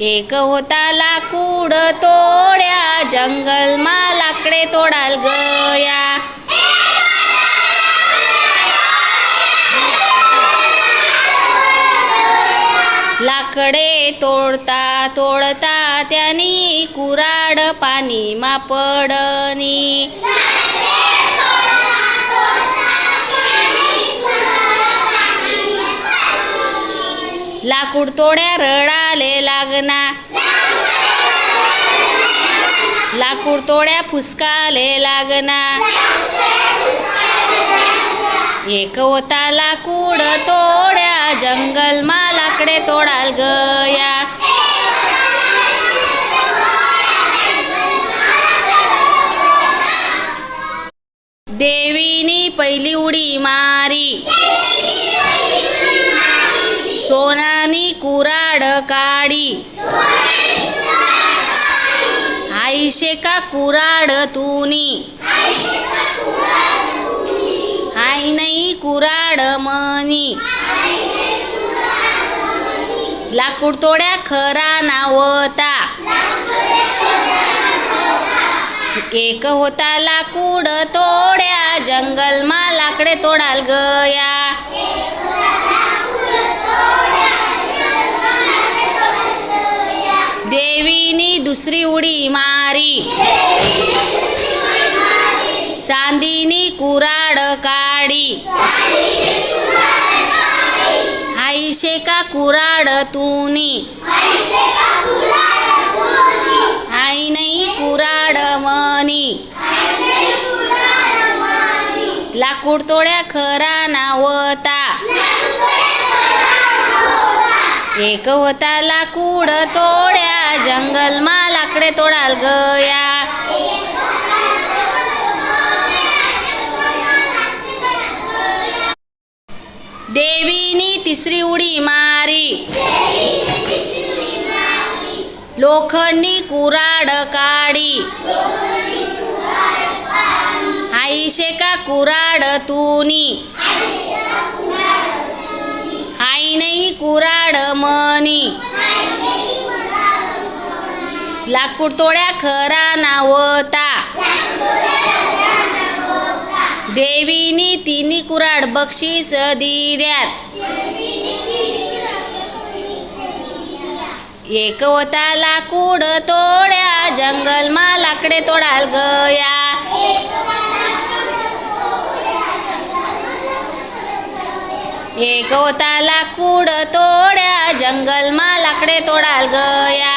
एक होता लाकूड तोड्या जंगलमा लाकडे तोडाल गया. लाकडे तोडता तोडता त्यानी कुराड पाणी मा लाकूड तोड्या रडाले लागना. लाकूड तोड्या फुसकाले लागना. एक होता लाकूड तोड्या जंगलमा लाकडे तोडाल गया. देवीनी पहिली उडी मारी. सोनानी कुराड काडी आईशे का कुराड तुनी. आई नाही कुराड मनी. लाकूड तोड्या खरा नावता एक होता लाकूड तोड्या जंगलमा लाकडे तोडाल गया. दुसरी उडी मारी. चांदीनी कुराड काढी. आईशे का कुराड तुनी. आई नाही कुराड मनी. लाकूड तोड्या खरा नावता एक होता लाकूड तोड्या जंगलमा लाकडे तोडाल गया देवीनी तिसरी उडी मारी. लोखंडी कुराड काढी. आईशे का कुराड तुनी. कुराड मनी. लाकूड तोड्या खरा नावता. देवीनी तिन्ही कुराड बक्षीस दिल्यात. एक होता लाकूड तोड्या जंगलमा लाकडे तोडाल गया. एक होता लाकूड तोड्या जंगलमा लाकडे तोडाल गया.